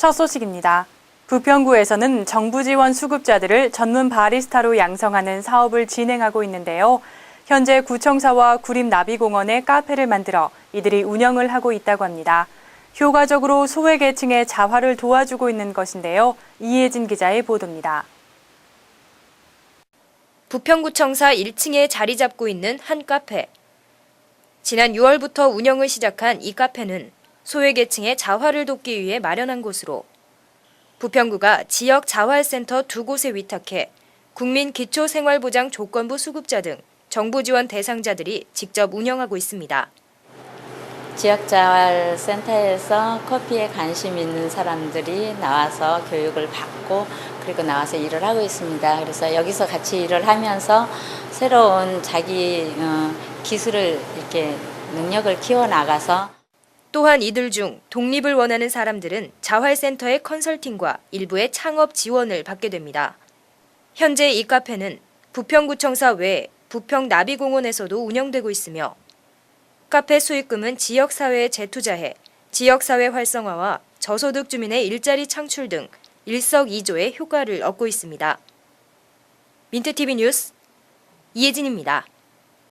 첫 소식입니다. 부평구에서는 정부 지원 수급자들을 전문 바리스타로 양성하는 사업을 진행하고 있는데요. 현재 구청사와 구림나비공원에 카페를 만들어 이들이 운영을 하고 있다고 합니다. 효과적으로 소외계층의 자활을 도와주고 있는 것인데요. 이혜진 기자의 보도입니다. 부평구청사 1층에 자리 잡고 있는 한 카페. 지난 6월부터 운영을 시작한 이 카페는 소외계층의 자활을 돕기 위해 마련한 곳으로 부평구가 지역 자활센터 두 곳에 위탁해 국민 기초생활보장 조건부 수급자 등 정부 지원 대상자들이 직접 운영하고 있습니다. 지역자활센터에서 커피에 관심 있는 사람들이 나와서 교육을 받고 그리고 나와서 일을 하고 있습니다. 그래서 여기서 같이 일을 하면서 새로운 자기 어, 기술을 이렇게 능력을 키워 나가서 또한 이들 중 독립을 원하는 사람들은 자활센터의 컨설팅과 일부의 창업 지원을 받게 됩니다. 현재 이 카페는 부평구청사 외 부평 나비공원에서도 운영되고 있으며 카페 수익금은 지역사회에 재투자해 지역사회 활성화와 저소득 주민의 일자리 창출 등 일석이조의 효과를 얻고 있습니다. 민트TV 뉴스 이혜진입니다.